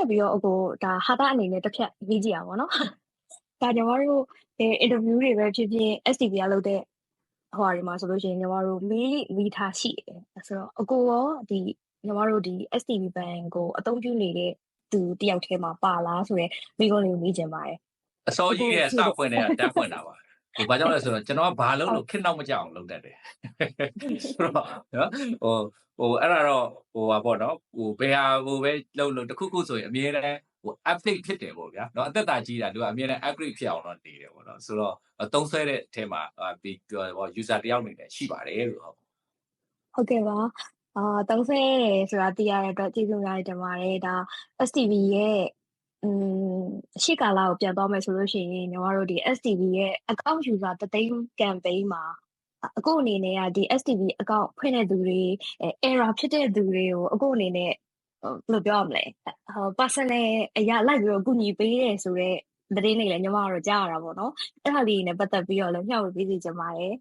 ဆက်ပြီးတော့အကိုဒါဟာတာအနေနဲ့တစ်ဖြတ်ရေးကြည့်ရပါတော့။ဒါညီမတို့အဲအင်တာဗျူးတွေပဲဖြစ်ဖြစ် STV ကလုပ်တဲ့ဟိုဟာတွေမှာဆိုလို့ရှိရင်ညီမတို့မေးမိထားရှိတယ်။ဆိုတော့အကိုရောဒီညီမတို့ဒီ STV ဘန်ကိုအသုံးပြုနေတဲ့သူတယောက်ထဲမှာပါလားဆိုတော့မိကုန်းလေးကိုမေးချင်ပါတယ်အစောကြီးရဲ့စဖွင့်နေတာတက်ဖွင့်တာပါ ဟိုဘာကြောင့်လဲဆိုတော့ကျွန်တော်ကဘာလုံးလို့ခက်တော့မကြအောင်လုပ်တတ်တယ်ဆိုတော့နော်ဟိုဟိုအဲ့ဒါတော့ဟိုပါပေါ့နော်ဟိုဘယ်ဟာဟိုပဲလုံးလို့တစ်ခုခုဆိုရင်အမြဲတမ်းဟို update ဖြစ်တယ်ပေါ့ဗျာเนาะအသက်တာကြီးတာသူကအမြဲတမ်း upgrade ဖြစ်အောင်တော့နေတယ်ပေါ့နော်ဆိုတော့သုံးဆွဲတဲ့အထဲမှာဒီဟို user တယောက်နေတယ်ရှိပါတယ်လို့ဟုတ် ။ဟုတ်ကဲ့ပါ။အာသုံးဆဲတယ်ဆိုတာသိရတဲ့အတွက်ကျေးဇူးများတင်ပါတယ်။ဒါ STV ရဲ့ อืมရှေ့ကာလကိုပြန်သွားမယ်ဆိုလို့ရှိရင်ညီမတို့ဒီ STV ရဲ့ account user တသိန်း campaign မှာအခုအနေနဲ့ကဒီ STV account ဖွင့်တဲ့သူတွေ error ဖြစ်တဲ့သူတွေကိုအခုအနေနဲ့ဟိုဘယ်လိုပြောရမလဲဟို personal အရာလိုက်ပြီးတော့ကူညီပေးတယ်ဆိုတော့သတင်းတွေလည်းညီမတို့ကြားရတာပေါ့နော်အဲ့ဒါလေးနဲ့ပတ်သက်ပြီးတော့လည်းမျှဝေပေးစီချင်ပါတယ်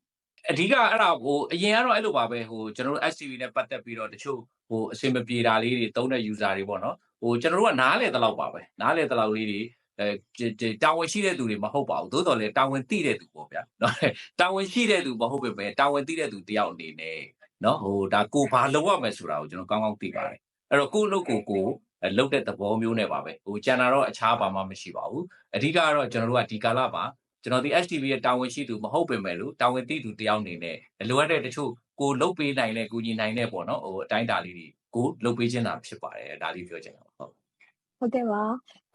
အဓိကအဲ့ဒါဟိုအရင်ကတော့အဲ့လိုပါပဲဟိုကျွန်တော်တို့ STV နဲ့ပတ်သက်ပြီးတော့တချို့ဟိုအဆင်မပြေတာလေးတွေတုံးတဲ့ user တွေပေါ့နော် ဟိုကျွန်တော်တို့ကနားလေတလောက်ပါပဲနားလေတလောက်လေးတွေအဲတာဝန်ရှိတဲ့သူတွေမဟုတ်ပါဘူးသို့တော်လည်းတာဝန်သိတဲ့သူပေါ့ဗျာနော်တာဝန်ရှိတဲ့သူမဟုတ်ပေမဲ့တာဝန်သိတဲ့သူတယောက်အနေနဲ့နော်ဟိုဒါကိုဘာလုပ်ရမယ်ဆိုတာကိုကျွန်တော်ကောင်းကောင်းသိပါတယ်အဲ့တော့ကိုလုပ်ကိုကိုလုတ်တဲ့သဘောမျိုးနဲ့ပါပဲဟိုကျန်တာတော့အခြားဘာမှမရှိပါဘူးအဓိကကတော့ကျွန်တော်တို့ကဒီကာလမှာ ကျွန်တော်ဒီ HTV ရဲ့တာဝန်ရှိသူမဟုတ်ပင်မဲ့လို့တာဝန်သိသူတယောက်အနေနဲ့လိုအပ်တဲ့တချို့ကိုလုတ်ပေးနိုင်တဲ့ကူညီနိုင်တဲ့ပေါ့နော်ဟိုအတိုင်းတာလေးတွေကိုလုတ်ပေးခြင်းတာဖြစ်ပါတယ်ဒါလေးပြောချင်တာဟုတ်ဟုတ်ကဲ့ပါ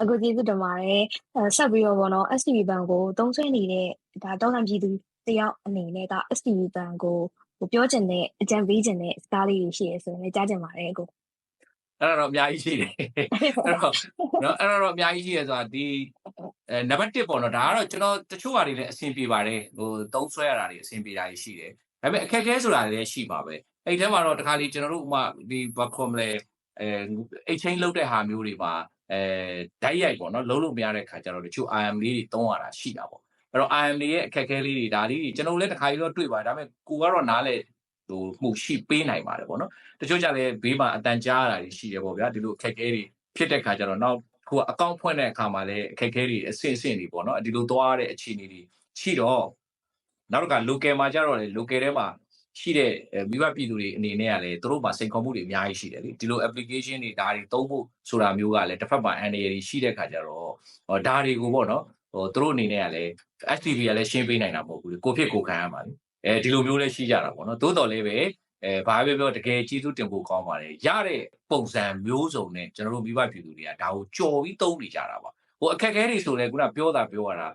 အခုကျေးဇူးတင်ပါတယ်အဲဆက်ပြီးတော့ဗောနော် STV ဘဏ်ကိုသုံးဆွဲနေတဲ့ဒါတောင်းတပြည်သူတယောက်အနေနဲ့က STV ဘဏ်ကိုဟိုပြောချင်တဲ့အကြံပေးချင်တဲ့စကားလေးတွေရှိရဆိုရင်လည်းကြားချင်ပါတယ်အခု အဲ့ဒါတော့အများကြီးရှိတယ်အဲ့တော့နော်အဲ့ဒါတော့အများကြီးရှိရဆိုတာဒီအဲနံပါတ်1ပေါ့နော်ဒါကတော့ကျွန်တော်တချို့ဟာတွေလည်းအဆင်ပြေပါတယ်ဟိုသုံးဆွဲရတာတွေအဆင်ပြေတာတွေရှိတယ်ဒါပေမဲ့အခက်အခဲဆိုတာလည်းရှိပါပဲအဲ့ဒီထဲမှာတော့တခါလေကျွန်တော်တို့ဥမာဒီဘာခေါ်မလဲအဲအိတ်ချင်းလုတ်တဲ့ဟာမျိုးတွေမှာအဲဓာတ်ရိုက်ပေါ့နော်လုံးလို့မရတဲ့ခါကျတော့တချို့ IM လေးတွေတုံးရတာရှိတာပေါ့အဲ့တော့ IM တွေရဲ့အခက်အခဲလေးတွေဒါလေးတွေကျွန်တော်လည်းတခါကြီးတော့တွေ့ပါတယ်ဒါပေမဲ့ကိုကတော့နားလဲ ဟိုမှုရှိပေးနိုင်ပါတယ်ပေါ့နော်တချို့ကြလည်းဘေးမှာအတန်ကြားရတာတွေရှိတယ်ပေါ့ဗျာဒီလိုအခက်အခဲတွေဖြစ်တဲ့ခါကျတော့နောက်ကိုအကောင့်ဖွင့်တဲ့အခါမှာလည်းအခက်အခဲတွေအဆင့်အဆင့်တွေပေါ့နော်ဒီလိုသွားရတဲ့အခြေအနေတွေရှိတော့နောက်တစ်ခါ local မှာကျတော့လေ local ထဲမှာရှိတဲ့မိဘပြည်သူတွေအနေနဲ့ကလည်းသူတို့မှာစိန်ခေါ်မှုတွေအများကြီးရှိတယ်လေဒီလို application တွေဒါတွေသုံးဖို့ဆိုတာမျိုးကလည်းတစ်ဖက်မှာ NDA တွေရှိတဲ့ခါကျတော့ဟောဒါတွေကိုပေါ့နော်ဟိုသူတို့အနေနဲ့ကလည်း STV ကလည်းရှင်းပေးနိုင်တာမဟုတ်ဘူးလေကိုဖြစ်ကိုခံရမှာလေ အဲဒီလိုမျိုးလည်းရှိကြတာပေါ့နော်သို့တော်လည်းပဲအဲဘာပဲပြောတကယ်ကျေးဇူးတင်ဖို့ကောင်းပါတယ်ရတဲ့ပုံစံမျိုးစုံနဲ့ကျွန်တော်တို့မိဘပြည်သူတွေကဒါကိုကြော်ပြီးသုံးနေကြတာပါဟိုအခက်အခဲတွေဆိုလဲခုနပြောတာပြောရတာ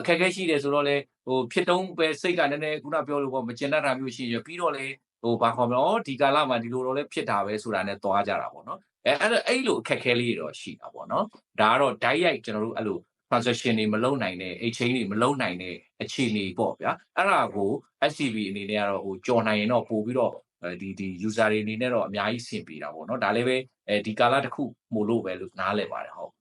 အခက်အခဲရှိတယ်ဆိုတော့လေဟိုဖြစ်တုံးပဲစိတ်ကနည်းနည်းခုနပြောလို့ပေါ့မကျင်တတ်တာမျိုးရှိရပြီးတော့လေဟိုဘာခေါ်မလဲဩဒီကာလမှာဒီလိုတော့လေဖြစ်တာပဲဆိုတာနဲ့သွားကြတာပေါ့နော်အဲအဲ့အဲ့လိုအခက်အခဲလေးတွေတော့ရှိတာပေါ့နော်ဒါကတော့ direct ရိုက်ကျွန်တော်တို့အဲ့လို transaction တွေမလုပ်နိုင်တဲ့ exchange တွေမလုပ်နိုင်တဲ့အခြေအနေပေါ့ဗျာအဲ့ဒါကို SCB အနေနဲ့ကတော့ဟိုကြော်နိုင်ရင်တော့ပို့ပြီးတော့ဒီဒီ user တွေအနေနဲ့တော့အများကြီးဆင်ပြေတာပေါ့နော်ဒါလည်းပဲအဲဒီကာလတစ်ခုမို့လို့ပဲလို့နားလည်ပါတယ်ဟုတ်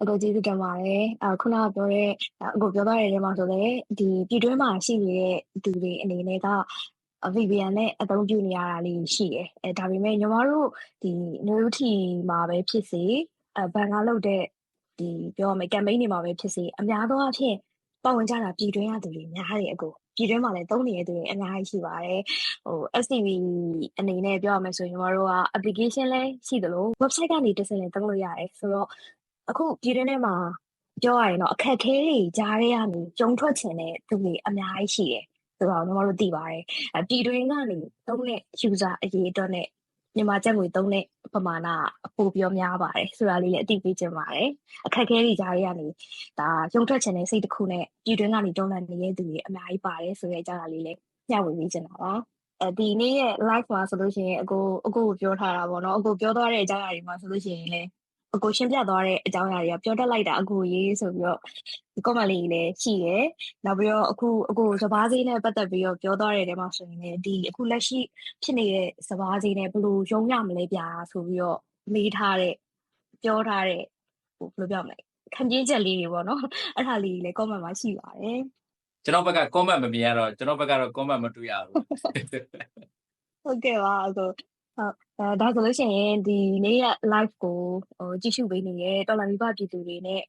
အခုကျေးဇူးတင်ပါတယ်အခုနကပြောတဲ့အခုပြောသွားတဲ့နေရာမှာဆိုလည်းဒီပြည်တွင်းမှာရှိနေတဲ့သူတွေအနေနဲ့က VPN နဲ့အသုံးပြုနေရတာလေးရှိတယ်အဲဒါပေမဲ့ညီမတို့ဒီ Nuruti မှာပဲဖြစ်စေအဲဘန်ကလုပ်တဲ့ ဒီပြောရမယ် campaign တွေမှာပဲဖြစ်စေအများသောအားဖြင့်ပတ်ဝန်းကျင်တာပြည်တွင်းရသူတွေများတယ်အခုပြည်တွင်းမှာလည်းသုံးနေတဲ့သူတွေအများကြီးရှိပါတယ်ဟို STV အနေနဲ့ပြောရမယ်ဆိုရင်ညီမတို့က application လည်းရှိသလို website ကနေတစ်ဆင့်လည်းသုံးလို့ရတယ်ဆိုတော့အခုပြည်တွင်းထဲမှာပြောရရင်တော့အခက်အခဲတွေကြားထဲကနေကြုံထွက်ချင်တဲ့သူတွေအများကြီးရှိတယ်ဆိုတော့ညီမတို့သိပါတယ်အပြည်တွင်းကနေသုံးတဲ့ user အရေးအတွက်နဲ့ မြန်မာကျပ်ငွေသုံးတဲ့ပမာဏပိုပြောများပါတယ်ဆိုတာလေးလည်းအသိပေးချင်ပါတယ်အခက်အခဲတွေကြားရကနေဒါရုံထွက်ချင်တဲ့စိတ်တစ်ခုနဲ့ပြည်တွင်းကနေတုံးလန့်နေတဲ့သူတွေအများကြီးပါတယ်ဆိုတဲ့အကြောင်းအရာလေးလည်းညှဝေပေးချင်တာပါအဲဒီနေ့ရဲ့ live မှာဆိုလို့ရှိရင်အကိုအကိုပြောထားတာပေါ့နော်အကိုပြောသွားတဲ့အကြောင်းအရာတွေမှာဆိုလို့ရှိရင်လည်း အကိုရှင်းပြသွားတဲ့အကြောင်းအရာတွေကပြောတတ်လိုက်တာအကိုရေးဆိုပြီးတော့ဒီ comment လေးလည်းရှိရယ်နောက်ပြီးတော့အခုအကိုစဘာစေးနဲ့ပတ်သက်ပြီးတော့ပြောသွားတဲ့တဲမှာဆိုရင်လည်းဒီအခုလက်ရှိဖြစ်နေတဲ့စဘာစေးနဲ့ဘယ်လိုရုံးရမလဲဗျာဆိုပြီးတော့မေးထားတဲ့ပြောထားတဲ့ဟိုဘယ်လိုပြောမလဲခံပြင်းချက်လေးတွေပေါ့နော်အဲ့ဒါလေးလည်း comment မှာရှိပါတယ်ကျွန်တော်ဘက်က comment မမြင်ရတော့ကျွန်တော်ဘက်ကတော့ comment မတွေ့ရဘူးဟုတ်ကဲ့ပါ အကိုအဲဒါဆိုလို့ရှိရင်ဒီနေ့ရက် live ကိုဟိုကြည့်ရှုပေးနေတဲ့တော်လန်မိဘပြည်သူတွေနဲ့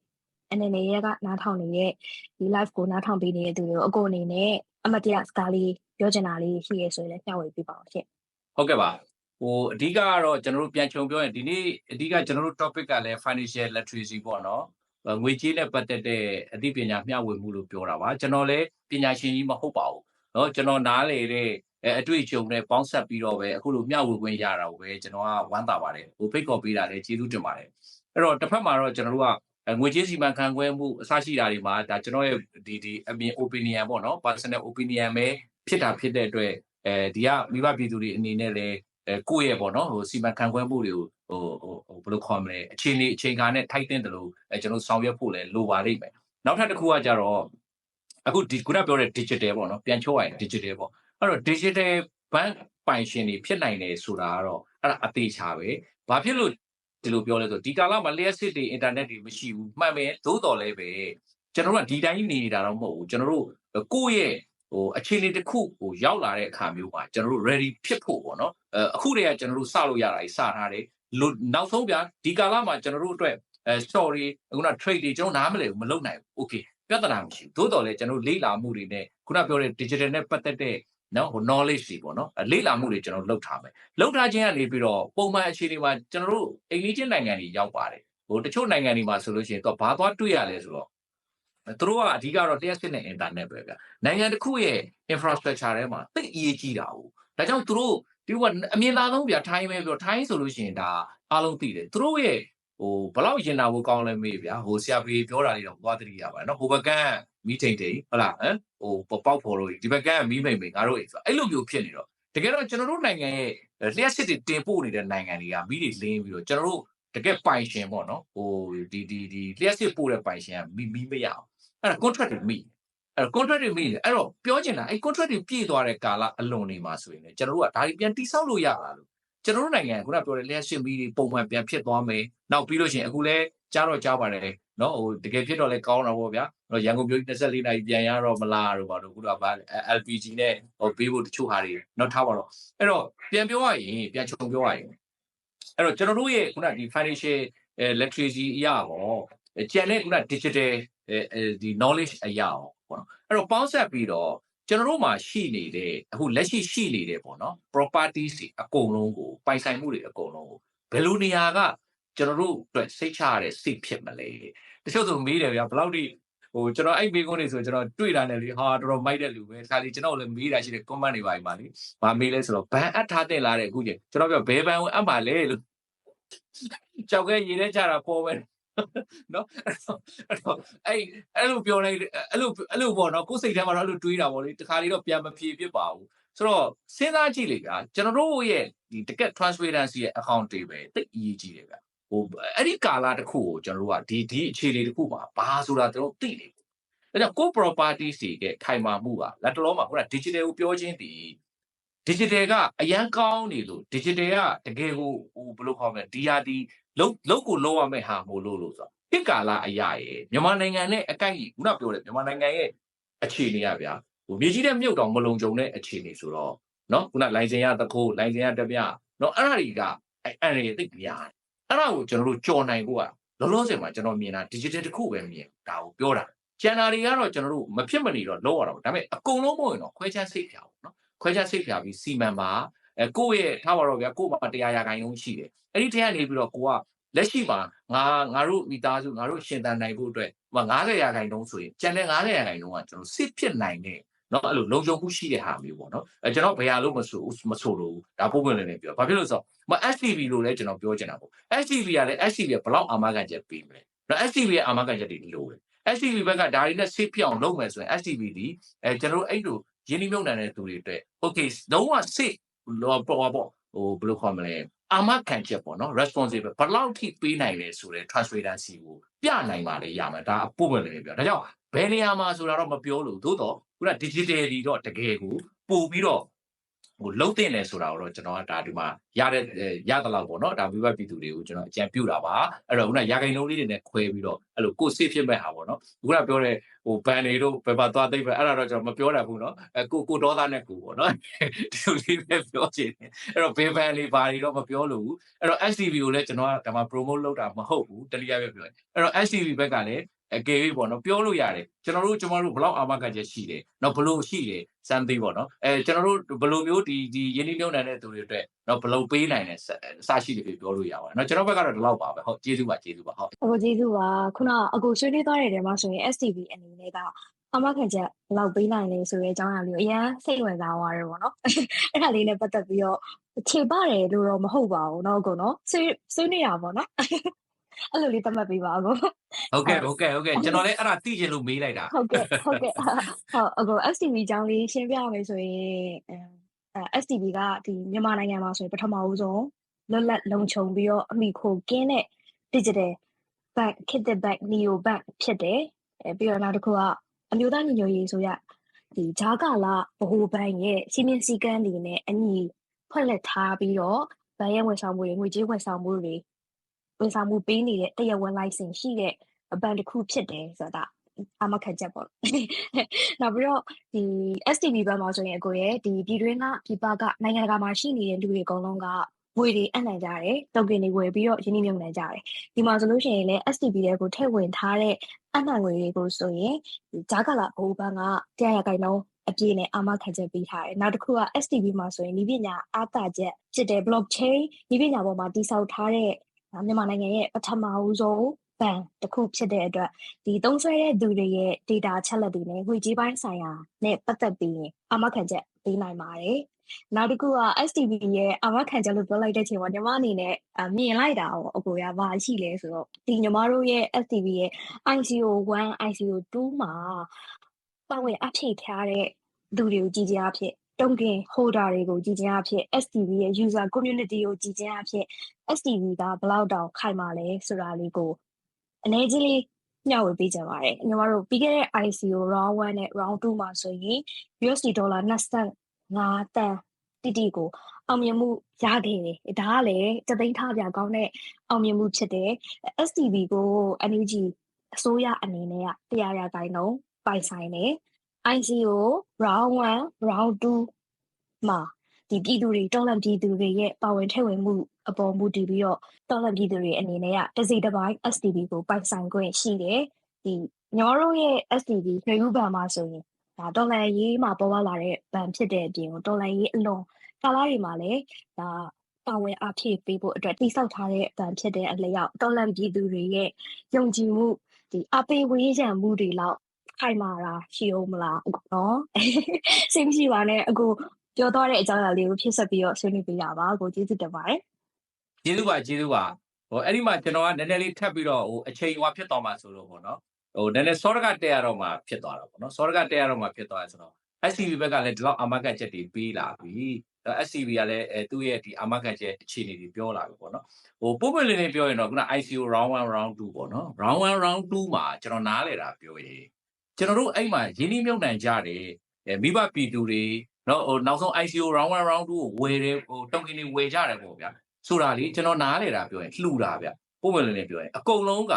အနေနဲ့ရကနားထောင်နေတဲ့ဒီ live ကိုနားထောင်ပေးနေတဲ့သူတွေကိုအကိုအနေနဲ့အမတ်တရစကားလေးပြောချင်တာလေးရှိရဆိုရင်လည်းမျှဝေပေးပါအောင်ရှင်ဟုတ်ကဲ့ပါဟိုအဓိကကတော့ကျွန်တော်တို့ပြန်ခြုံပြောရင်ဒီနေ့အဓိကကျွန်တော်တို့ topic ကလည်း financial literacy ပေါ့နော်ငွေကြေးနဲ့ပတ်သက်တဲ့အသိပညာမျှဝေမှုလို့ပြောတာပါကျွန်တော်လည်းပညာရှင်ကြီးမဟုတ်ပါဘူး နော်ကျွန်တော်နားလေတဲ့အတွေ့အကြုံနဲ့ပေါင်းဆက်ပြီးတော့ပဲအခုလိုမျှဝေခွင့်ရတာကိုပဲကျွန်တော်ကဝမ်းသာပါတယ်ဟိုဖိတ်ခေါ်ပေးတာလည်းကျေးဇူးတင်ပါတယ်အဲ့တော့တစ်ဖက်မှာတော့ကျွန်တော်တို့ကငွေကြေးစီမံခန့်ခွဲမှုအစရှိတာတွေမှာဒါကျွန်တော်ရဲ့ဒီဒီအမြင် opinion ပေါ့နော် personal opinion ပဲဖြစ်တာဖြစ်တဲ့အတွက်အဲဒီကမိဘပြည်သူတွေအနေနဲ့လည်းအဲကိုယ့်ရဲ့ပေါ့နော်ဟိုစီမံခန့်ခွဲမှုတွေကိုဟိုဟိုဟိုဘယ်လိုခေါ်မလဲအချိန်လေးအချိန်ကာနဲ့ထိုက်တဲ့တယ်လို့အဲကျွန်တော်ဆောင်ရွက်ဖို့လည်းလိုပါလိမ့်မယ်နောက်ထပ်တစ်ခုကကြတော့ အခုဒီခုနပြောတဲ့ digital ပေါ့နော်ပြန်ချိုးရရင် digital ပေါ့အဲ့တော့ digital bank ပိုင်ရှင်တွေဖြစ်နိုင်တယ်ဆိုတာကတော့အဲ့ဒါအသေးချာပဲဘာဖြစ်လို့ဒီလိုပြောလဲဆိုဒီကာလမှာလျှက်စစ်တွေ internet တွေမရှိဘူးမှန်ပဲသို့တော်လည်းပဲကျွန်တော်တို့ကဒီတိုင်းနေနေတာတော့မဟုတ်ဘူးကျွန်တော်တို့ကိုယ့်ရဲ့ဟိုအခြေအနေတစ်ခုဟိုရောက်လာတဲ့အခါမျိုးမှာကျွန်တော်တို့ ready ဖြစ်ဖို့ပေါ့နော်အဲအခုတည်းကကျွန်တော်တို့စလို့ရတာကြီးစထားတယ်နောက်ဆုံးပြဒီကာလမှာကျွန်တော်တို့အတွက်အဲ story ခုန trade တွေကျွန်တော်နားမလည်ဘူးမလုပ်နိုင်ဘူး okay ပြဿနာမရှိဘူးသို့တော်လည်းကျွန်တော်လေ့လာမှုတွေနဲ့ခုနပြောတဲ့ digital နဲ့ပတ်သက်တဲ့နော်ဟို knowledge တွေပေါ့နော်လေ့လာမှုတွေကျွန်တော်လုပ်ထားမယ်လုပ်ထားခြင်းကနေပြီးတော့ပုံမှန်အခြေအနေမှာကျွန်တော်တို့အိမ်လေးချင်းနိုင်ငံတွေရောက်ပါတယ်ဟိုတချို့နိုင်ငံတွေမှာဆိုလို့ရှိရင်တော့ဘာသွားတွေ့ရလဲဆိုတော့သူတို့ကအဓိကတော့လျှက်စစ်နဲ့ internet ပဲဗျနိုင်ငံတစ်ခုရဲ့ infrastructure ထဲမှာသိအရေးကြီးတာဟုတ်ဒါကြောင့်သူတို့ဒီကအမြင်သာဆုံးဗျထိုင်းပဲပြောထိုင်းဆိုလို့ရှိရင်ဒါအားလုံးသိတယ်သူတို့ရဲ့ ဟိုဘလောက်ရင်နာဖို့ကောင်းလဲမေးဗျာဟိုဆရာဖေပြောတာလေးတော့သွားတတိရပါနော်ဟိုဘကန်မီထိန်တိန်ဟုတ်လားဟမ်ဟိုပေါက်ဖော်လို့ဒီဘက်ကမီးမိန်မိန်ငါတို့ဆိုအဲ့လိုမျိုးဖြစ်နေတော့တကယ်တော့ကျွန်တော်တို့နိုင်ငံရဲ့လျှက်စစ်တွေတင်ပို့နေတဲ့နိုင်ငံတွေကမီးတွေလင်းပြီးတော့ကျွန်တော်တို့တကယ်ပိုင်ရှင်ပေါ့နော်ဟိုဒီဒီဒီလျှက်စစ်ပို့တဲ့ပိုင်ရှင်ကမီးမီးမရအောင်အဲ့ဒါ contract တွေမိအဲ့တော့ contract တွေမိတယ်အဲ့တော့ပြောချင်တာအဲ့ contract တွေပြည့်သွားတဲ့ကာလအလွန်နေမှာဆိုရင်လည်းကျွန်တော်တို့ကဒါတွေပြန်တိဆောက်လို့ရတာလို့ ကျွန်တော်တို့နိုင်ငံကခုနပြောတဲ့လျှက်စစ်မီးတွေပုံမှန်ပြန်ဖြစ်သွားမယ်နောက်ပြီးလို့ရှိရင်အခုလဲကြားတော့ကြားပါတယ်နော်ဟိုတကယ်ဖြစ်တော့လဲကောင်းတာပေါ့ဗျာနော်ရန်ကုန်မြို့ကြီး24နာရီပြန်ရတော့မလားတော့ဘာလို့ခုတော့ဗာ LPG နဲ့ဟိုပေးဖို့တချို့ဟာတွေနော်ထားပါတော့အဲ့တော့ပြန်ပြောရရင်ပြန်ခြုံပြောရရင်အဲ့တော့ကျွန်တော်တို့ရဲ့ခုနဒီ financial literacy အရာပေါ့ကျန်တဲ့ခုန digital ဒီ knowledge အရာပေါ့နော်အဲ့တော့ပေါင်းဆက်ပြီးတော့ ကျွန်တော်တို့မှာရှိနေတဲ့အခုလက်ရှိရှိနေတဲ့ပေါ့နော် properties တွေအကုန်လုံးကိုပိုင်ဆိုင်မှုတွေအကုန်လုံးကိုဘယ်လိုနေရာကကျွန်တော်တို့အတွက်စိတ်ချရတဲ့စိတ်ဖြစ်မလဲတချို့ဆိုမေးတယ်ဗျာဘယ်လောက်ထိဟိုကျွန်တော်အဲ့မေးခွန်းတွေဆိုကျွန်တော်တွေ့တာနဲ့လေဟာတော်တော်မိုက်တဲ့လူပဲဒါလေကျွန်တော်လည်းမေးတာရှိတယ် comment တွေပါပါလေမမေးလဲဆိုတော့ဘန်အပ်ထားတင်လာတဲ့အခုကျကျွန်တော်ပြောဘယ်ဘန်ဝင်အပ်ပါလဲလို့ကြောက်ကရေထဲချတာပေါ်ပဲ နော်အဲ့တော့အဲ့အဲ့လိုပြောလိုက်အဲ့လိုအဲ့လိုပေါ့နော်ကိုယ်စိတ်ထဲမှာတော့အဲ့လိုတွေးတာပေါ့လေတခါလေးတော့ပြန်မဖြေဖြစ်ပါဘူးဆိုတော့စဉ်းစားကြည့်လေဗျာကျွန်တော်တို့ရဲ့ဒီတကက် transparency ရဲ့ account တွေပဲတိတ်အရေးကြီးတယ်ဗျာဟိုအဲ့ဒီကာလတစ်ခုကိုကျွန်တော်တို့ကဒီဒီအခြေအနေတစ်ခုမှာဘာဆိုတာကျွန်တော်သိနေတယ်။ဒါကြောင့်ကို properties တွေရဲ့ခိုင်မာမှုကလက်တလုံးမှာခုန digital ကိုပြောချင်းတည် digital ကအရန်ကောင်းနေလို့ digital ကတကယ်ကိုဟိုဘယ်လိုခေါ်မလဲဒီဟာဒီလုံးလုံးကိုလုံးရမယ့်ဟာမို့လို့လို့ဆိုတော့တစ်ကာလအရာရဲ့မြန်မာနိုင်ငံနဲ့အကိုက်ခုနပြောတယ်မြန်မာနိုင်ငံရဲ့အခြေအနေရဗျာဟိုမြေကြီးတဲ့မြုပ်တောင်မလုံခြုံတဲ့အခြေအနေဆိုတော့เนาะခုနလိုင်စင်ရတခိုးလိုင်စင်ရတပြเนาะအဲ့ဒါတွေကအဲ့အဲ့တွေသိများတယ်အဲ့ဒါကိုကျွန်တော်တို့ကြော်နိုင်ဖို့ကလောလောဆယ်မှာကျွန်တော်မြင်တာ digital တစ်ခုပဲမြင်ဒါကိုပြောတာကျန်တာတွေကတော့ကျွန်တော်တို့မဖြစ်မနေတော့လောက်ရတာပေါ့ဒါပေမဲ့အကုန်လုံးမဟုတ်ရင်တော့ခွဲခြားစိတ်ဖြာပေါ့နော် ခွဲခြားစိတ်ဖြာပြီးစီမံပါအဲကိုယ့်ရဲ့ထားပါတော့ဗျာကို့မှာတရားရာခိုင်နှုန်းရှိတယ်အဲ့ဒီတရားနေပြီးတော့ကိုကလက်ရှိမှာငါငါတို့မိသားစုငါတို့ရှင်သန်နိုင်ဖို့အတွက်90ရာခိုင်နှုန်းဆိုရင်ကျန်တဲ့90ရာခိုင်နှုန်းကကျွန်တော်စစ်ဖြစ်နိုင်တဲ့နော်အဲ့လိုလုံခြုံမှုရှိတဲ့ဟာမျိုးပေါ့နော်အဲကျွန်တော်ဘယ်ဟာလို့မဆိုမဆိုလို့ဒါပုံပွင့်လည်းပြောဘာဖြစ်လို့ဆိုတော့ SCB လို့လည်းကျွန်တော်ပြောချင်တာပေါ့ SCB ကလည်း SCB ကဘလောက်အာမခံချက်ပေးမလဲနော် SCB ရဲ့အာမခံချက်တွေလိုပဲ SCB ဘက်ကဒါတွေနဲ့ဆေးပြောင်းလုပ်မယ်ဆိုရင် SCB ဒီအဲကျွန်တော်တို့အဲ့လို ရင်းနှီးမြှုပ်နှံတဲ့သူတွေအတွက် okay လုံးဝဆေးလောပေါ့ပေါ့ဟိုဘယ်လိုခေါ်မလဲအာမခံချက်ပေါ့နော် responsible ဘယ်လောက်ထိပေးနိုင်လဲဆိုတဲ့ transparency ကိုပြနိုင်ပါလေရမယ်ဒါအပို့ပဲလည်းပြောဒါကြောင့်ဘယ်နေရာမှာဆိုတာတော့မပြောလို့သို့တော့ခုန digital ဒီတော့တကယ်ကိုပို့ပြီးတော့ ဟိုလုံးတင်တယ်ဆိုတာကိုတော့ကျွန်တော်ကဒါဒီမှာရတဲ့ရတဲ့လောက်ပေါ့နော်ဒါမိဘပြည်သူတွေကိုကျွန်တော်အကြံပြုတာပါအဲ့တော့ခုနရာဂိုင်လုံးလေးတွေနဲ့ခွဲပြီးတော့အဲ့လိုကိုယ်စေ့ဖြစ်မဲ့ဟာပေါ့နော်ခုနပြောတဲ့ဟိုဘန်တွေတို့ဘယ်ပါသွားသိပ်ပဲအဲ့ဒါတော့ကျွန်တော်မပြောတတ်ဘူးနော်အဲကိုကိုဒေါသနဲ့ကိုပေါ့နော်ဒီလိုလေးပဲပြောချင်တယ်အဲ့တော့ဘယ်ဘန်လေးဘာတွေတော့မပြောလို့ဘူးအဲ့တော့ STV ကိုလည်းကျွန်တော်ကဒါမှ promote လုပ်တာမဟုတ်ဘူးတတိယပဲပြောတယ်အဲ့တော့ STV ဘက်ကလည်း အကယ်၍ပေါ့နော်ပြောလို့ရတယ်ကျွန်တော်တို့ကျွန်တော်တို့ဘလောက်အာမခံချက်ရှိတယ်နော်ဘလို့ရှိတယ်စမ်းသိပေါ့နော်အဲကျွန်တော်တို့ဘလို့မျိုးဒီဒီရင်းနှီးမြှုပ်နှံတဲ့သူတွေအတွက်နော်ဘလို့ပေးနိုင်တယ်အစရှိတယ်ပြောလို့ရပါတယ်နော်ကျွန်တော်ဘက်ကတော့ဒီလောက်ပါပဲဟုတ်ကျေးဇူးပါကျေးဇူးပါဟုတ် အကိုကျေးဇူးပါခုနအကိုဆွေးနွေးသွားတဲ့နေရာမှာဆိုရင် STV အနေနဲ့ကအမခံချက်ဘယ်လောက်ပေးနိုင်လဲဆိုတဲ့အကြောင်းအရာလေးကိုအရင်စိတ်ဝင်စားသွားတယ်ပေါ့နော်အဲ့ဒါလေးနဲ့ပတ်သက်ပြီးတော့ခြေပါတယ်လို့တော့မဟုတ်ပါဘူးเนาะအကိုเนาะဆွေးဆွေးနေတာပေါ့နော် အဲ့လိုလေးသတ်မှတ်ပေးပါအကိုဟုတ်ကဲ့ဟုတ်ကဲ့ဟုတ်ကဲ့ကျွန်တော်လည်းအဲ့ဒါသိချင်လို့မေးလိုက်တာဟုတ်ကဲ့ဟုတ်ကဲ့ဟုတ်အကို STV အကြောင်းလေးရှင်းပြရမယ်ဆိုရင်အဲ STV ကဒီမြန်မာနိုင်ငံမှာဆိုရင်ပထမဦးဆုံးလွတ်လပ်လုံခြုံပြီးတော့အမိခိုကင်းတဲ့ digital bank ခေတ်သစ် bank neo bank ဖြစ်တယ်အဲပြီးတော့နောက်တစ်ခုကအမျိုးသားညီညွတ်ရေးဆိုရဒီဂျာကာလာဗဟိုဘဏ်ရဲ့စီမင်းစည်းကမ်းတွေနဲ့အညီဖွင့်လှစ်ထားပြီးတော့ဗန်ရဲ့ဝန်ဆောင်မှုတွေငွေကြေးဝန်ဆောင်မှုတွေ ဝန်ဆောင်မှုပေးနေတဲ့တရားဝင် license ရှိတဲ့ဘဏ်တစ်ခုဖြစ်တယ်ဆိုတာအမခက်ချက်ပေါ့နောက်ပြီးတော့ဒီ STB ဘက်မှာဆိုရင်အကိုရဲ့ဒီပြည်တွင်းကပြည်ပကနိုင်ငံတကာမှာရှိနေတဲ့လူတွေအကုန်လုံးကဝေတွေအနှံ့ကြတယ်တုတ်ကင်တွေဝယ်ပြီးတော့ရင်းနှီးမြှုပ်နှံကြတယ်ဒီမှာဆိုလို့ရှိရင်လည်း STB တွေကိုထည့်ဝင်ထားတဲ့အနှံ့ငွေတွေကိုဆိုရင်ဒီဂျာကာလာဘိုးဘန်းကတရားရကိုင်တော့အပြည့်နဲ့အာမခံချက်ပေးထားတယ်နောက်တစ်ခုက STB မှာဆိုရင်ဤပညာအားတာချက်ဖြစ်တဲ့ blockchain ဤပညာပေါ်မှာတည်ဆောက်ထားတဲ့ မြန်မာနိုင်ငံရဲ့ပထမဦးဆုံးဘဏ်တစ်ခုဖြစ်တဲ့အတွက်ဒီသုံးဆွဲတဲ့သူတွေရဲ့ data ချက်လက်တွေနဲ့ငွေကြေးပိုင်းဆိုင်ရာနဲ့ပတ်သက်ပြီးရင်အာမခံချက်ပေးနိုင်ပါတယ်။နောက်တစ်ခုက STB ရဲ့အာမခံချက်လို့ပြောလိုက်တဲ့ချိန်မှာညီမအနေနဲ့မြင်လိုက်တာ哦အကိုရဘာရှိလဲဆိုတော့ဒီညီမတို့ရဲ့ STB ရဲ့ ICO 1 ICO 2မှာပါဝင်အဖြည့်ထားတဲ့သူတွေကိုကြည်ကြအဖြစ် တုံ့ပြန် holder တွေကိုကြည်ကြအဖြစ် STB ရဲ့ user community ကိုကြည်ကြအဖြစ် STB ကဘယ်လောက်တောင်ခိုင်မာလဲဆိုတာလေးကိုအနေကြီးလေးမျှဝေပေးကြပါတယ်ညီမတို့ပြီးခဲ့တဲ့ ICO round 1နဲ့ round 2မှာဆိုရင် USD ဒေါ်လာ25တန်တိတိကိုအောင်မြင်မှုရခဲ့တယ်ဒါကလည်းတသိန်းထားပြကောင်းတဲ့အောင်မြင်မှုဖြစ်တယ် STB ကို NUG အစိုးရအနေနဲ့ကတရားရဂိုင်းတော့ပိုင်ဆိုင်တယ် ICO round 1 round 2မှာဒီပြည်သူတွေတော်လန်ပြည်သူတွေရဲ့ပါဝင်ထည့်ဝင်မှုအပေါ်မူတည်ပြီးတော့တော်လန်ပြည်သူတွေအနေနဲ့ကတစိတစ်ပိုင်း STB ကိုပိုင်ဆိုင်ခွင့်ရှိတယ်ဒီညောတို့ရဲ့ STB ခေယူဘဏ်မှာဆိုရင်ဒါတော်လန်ရေးမှာပေါ်လာတဲ့ဘဏ်ဖြစ်တဲ့အပြင်ကိုတော်လန်ရေးအလွန်ကာလာတွေမှာလည်းဒါပါဝင်အဖြစ်ပေးဖို့အတွက်တိစောက်ထားတဲ့ဘဏ်ဖြစ်တဲ့အလျောက်တော်လန်ပြည်သူတွေရဲ့ယုံကြည်မှုဒီအပေးဝေးရန်မှုတွေလောက် ခိုင်မာတာရှိအောင်မလားနော်စိတ်မရှိပါနဲ့အခုပြောသွားတဲ့အကြောင်းအရာလေးကိုဖြစ်ဆက်ပြီးတော့ဆွေးနွေးပေးတာပါကိုကျေးဇူးတင်ပါတယ်ကျေးဇူးပါကျေးဇူးပါဟိုအဲ့ဒီမှာကျွန်တော်ကနည်းနည်းလေးထပ်ပြီးတော့ဟိုအချိန်ဟွာဖြစ်သွားမှာဆိုလို့ပေါ့နော်ဟိုနည်းနည်းစောရကတက်ရတော့မှာဖြစ်သွားတာပေါ့နော်စောရကတက်ရတော့မှာဖြစ်သွားတယ်ဆိုတော့ SCB ဘက်ကလည်းဒီလောက်အာမခံချက်တွေပေးလာပြီ SCB ကလည်းအဲသူ့ရဲ့ဒီအာမခံချက်အခြေအနေတွေပြောလာပြီပေါ့နော်ဟိုပုံပွင့်လေးလေးပြောရင်တော့ခုန ICO round 1 round 2ပေါ့နော် round 1 round 2မှာကျွန်တော်နားလေတာပြောရင် ကျွန်တော်တို့အဲ့မှာရင်းနှီးမြှုပ်နှံကြတယ်မိဘပြည်သူတွေနော်ဟိုနောက်ဆုံး ICO round 1 round 2ကိုဝယ်တယ်ဟိုတုံကင်တွေဝယ်ကြတယ်ပေါ့ဗျာဆိုတာလေကျွန်တော်နားလေတာပြောရင်လှူတာဗျပုံပွင့်လေးလေးပြောရင်အကုန်လုံးက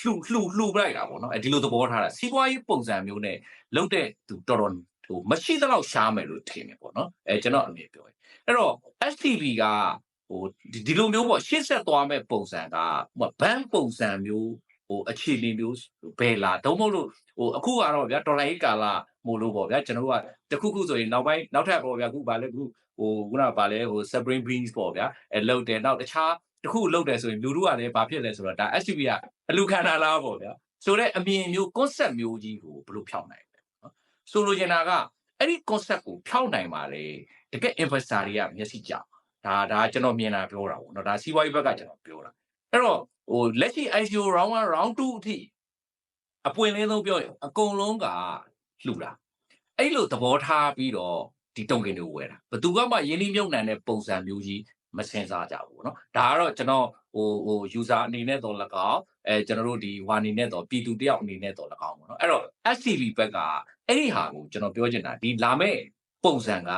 လှူလှူလှူပလိုက်တာပေါ့နော်အဲဒီလိုသဘောထားတာစီးပွားရေးပုံစံမျိုးနဲ့လုပ်တဲ့သူတော်တော်ဟိုမရှိသလောက်ရှားမယ်လို့ထင်တယ်ပေါ့နော်အဲကျွန်တော်အမြင်ပြောရင်အဲ့တော့ STB ကဟိုဒီလိုမျိုးပေါ့ရှေ့ဆက်သွားမဲ့ပုံစံကဘန်ပုံစံမျိုး ဟိုအခြေအနေမျိုးဘယ်လာတော့မဟုတ်လို့ဟိုအခုကတော့ဗျာဒေါ်လာရေးကာလာမို့လို့ပေါ့ဗျာကျွန်တော်တို့ကတခုခုဆိုရင်နောက်ပိုင်းနောက်ထပ်ပေါ့ဗျာအခုဗာလဲခုဟိုခုနကဗာလဲဟို Spring Beans ပေါ့ဗျာအဲလောက်တယ်နောက်တခြားတခုလောက်တယ်ဆိုရင်လူတို့ကလည်းဘာဖြစ်လဲဆိုတော့ဒါ STB ကအလူခံတာလားပေါ့ဗျာဆိုတော့အမြင်မျိုး concept မျိုးကြီးကိုဘယ်လိုဖြောင်းနိုင်လဲနော်ဆိုလိုချင်တာကအဲ့ဒီ concept ကိုဖြောင်းနိုင်ပါလေတကယ် investor တွေကမျက်စိကြောက်ဒါဒါကျွန်တော်မြင်တာပြောတာပေါ့နော်ဒါစီးပွားရေးဘက်ကကျွန်တော်ပြောတာ အဲ့တော့ဟိုလက်ရှိ ICO round 1 round 2အထိအပွင့်လင်းဆုံးပြောရင်အကုန်လုံးကလှူတာအဲ့လိုသဘောထားပြီးတော့ဒီတုံကင်တွေဝယ်တာဘသူကမှရင်းနှီးမြှုပ်နှံတဲ့ပုံစံမျိုးကြီးမစင်စားကြဘူးเนาะဒါကတော့ကျွန်တော်ဟိုဟို user အနေနဲ့တော့၎င်းအဲကျွန်တော်တို့ဒီဟွာအနေနဲ့တော့ပြည်သူတယောက်အနေနဲ့တော့၎င်းပေါ့เนาะအဲ့တော့ SCB ဘက်ကအဲ့ဒီဟာကိုကျွန်တော်ပြောချင်တာဒီလာမဲ့ပုံစံက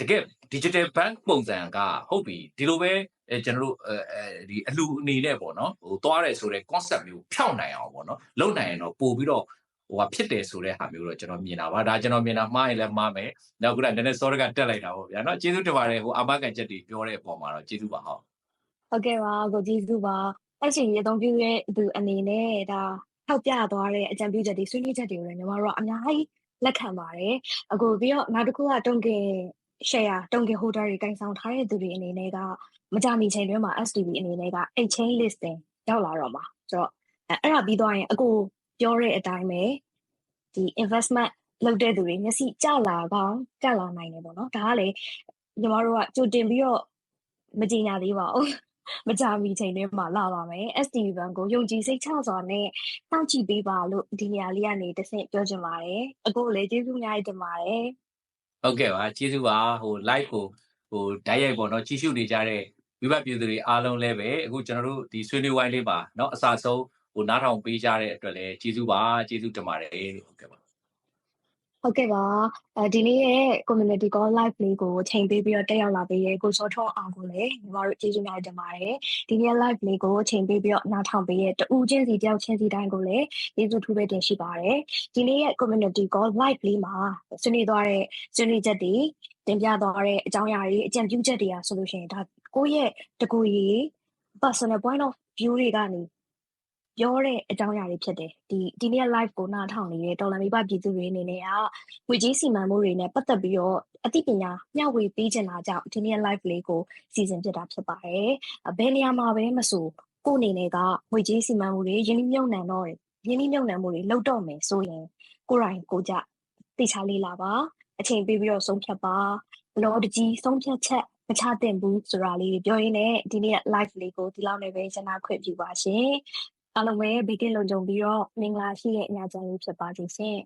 တကယ် digital bank ပုံစံကဟုတ်ပြီဒီလိုပဲအဲကျွန်တော်တို့အဲဒီအလူအနေနဲ့ပေါ့နော်ဟိုသွားရဲဆိုတဲ့ concept မျိုးဖြောင်းနိုင်အောင်ပေါ့နော်လုံနိုင်ရင်တော့ပို့ပြီးတော့ဟိုဟာဖြစ်တယ်ဆိုတဲ့ဟာမျိုးတော့ကျွန်တော်မြင်တာပါဒါကျွန်တော်မြင်တာမှားရင်လည်းမှားမယ်နောက်ကနည်းနည်းစောရကတက်လိုက်တာပေါ့ဗျာနော်ကျေးဇူးတင်ပါတယ်ဟိုအာမခံချက်တွေပြောတဲ့အပေါ်မှာတော့ကျေးဇူးပါဟုတ်ဟုတ်ကဲ့ပါကိုကျေးဇူးပါအဲ့ချိန်ကြီးအသုံးပြုတဲ့သူအနေနဲ့ဒါထောက်ပြသွားတဲ့အကြံပြုချက်တွေဆွေးနွေးချက်တွေကိုလည်းညီမတို့ကအများကြီးလက်ခံပါတယ်အခုပြီးတော့နောက်တစ်ခုကတုံးကင် share တုံးကင် holder တွေကန်ဆောင်ထားတဲ့သူတွေအနေနဲ့ကမကြမီချိန်တွင်းမှာ STB အနေနဲ့က exchange listing ရောက်လာတော့မှာဆိုတော့အဲ့အဲ့ဒါပြီးသွားရင်အခုပြောတဲ့အတိုင်းပဲဒီ investment လုပ်တဲ့သူတွေမျက်စိကျလာကောင်းကျလာနိုင်တယ်ပေါ့နော်ဒါကလေညီမတို့ကကြိုတင်ပြီးတော့မကြင်ညာသေးပါဘူးမကြမီချိန်တွင်းမှာလာပါမယ် STV ဘဏ်ကိုယုံကြည်စိတ်ချစွာနဲ့စောင့်ကြည့်ပေးပါလို့ဒီနေရာလေးကနေတစ်ဆင့်ပြောချင်ပါတယ်အခုလည်းကျေးဇူးအများကြီးတင်ပါတယ် ဟုတ်ကဲ့ပါကျေးဇူးပါဟို live ကိုဟိုဓာတ်ရိုက်ပေါ့နော်ကြီးစုနေကြတဲ့ဝိဘတ်ပြည်သူတွေအားလုံးလည်းပဲအခုကျွန်တော်တို့ဒီဆွေးနွေးဝိုင်းလေးပါเนาะအစားဆုံးဟိုနားထောင်ပေးကြတဲ့အတွက်လည်းကျေးဇူးပါကျေးဇူးတင်ပါတယ်ဟုတ်ကဲ့ပါ ဟုတ်ကဲ့ပါအဲဒီနေ့ရဲ့ community call live လေးကိုချိန်ပေးပြီးတော့တက်ရောက်လာပေးရဲ့ကိုစောထွန်းအောင်ကိုလည်းညီမတို့ကျေးဇူးများတင်ပါတယ်ဒီနေ့ live လေးကိုချိန်ပေးပြီးတော့နားထောင်ပေးရဲ့တူးချင်းစီတယောက်ချင်းစီတိုင်းကိုလည်းကျေးဇူးထူးပဲတင်ရှိပါတယ်ဒီနေ့ရဲ့ community call live လေးမှာဆွေးနွေးသွားတဲ့ဆွေးနွေးချက်တွေတင်ပြသွားတဲ့အကြောင်းအရာတွေအကြံပြုချက်တွေอ่ะဆိုလို့ရှိရင်ဒါကိုယ့်ရဲ့တကူကြီး personal point of view တွေကနေ ပြောတဲ့အကြောင်းအရာတွေဖြစ်တယ်ဒီဒီနေ့ live ကိုနားထောင်နေတဲ့တော်လန်မိဘပြည်သူတွေအနေနဲ့ကငွေကြေးစီမံမှုတွေနဲ့ပတ်သက်ပြီးတော့အသိပညာမျှဝေပေးချင်တာကြောင့်ဒီနေ့ live လေးကိုစီစဉ်ဖြစ်တာဖြစ်ပါတယ်အဘယ်နေရာမှာပဲမဆိုကိုယ့်အနေနဲ့ကငွေကြေးစီမံမှုတွေရင်းနှီးမြှုပ်နှံတော့တယ်ရင်းနှီးမြှုပ်နှံမှုတွေလုပ်တော့မယ်ဆိုရင်ကိုယ်တိုင်ကိုယ်ကြသိချလေးလာပါအချိန်ပေးပြီးတော့ဆုံးဖြတ်ပါဘလောတကြီးဆုံးဖြတ်ချက်မချသင့်ဘူးဆိုတာလေးတွေပြောရင်းနဲ့ဒီနေ့ live လေးကိုဒီလောက်နဲ့ပဲရှင်းနာခွင့်ပြုပါရှင် အားလုံးပဲဘေးကင်းလုံခြုံပြီးတော့မင်္ဂလာရှိတဲ့ညချမ်းလေးဖြစ်ပါစေရှင်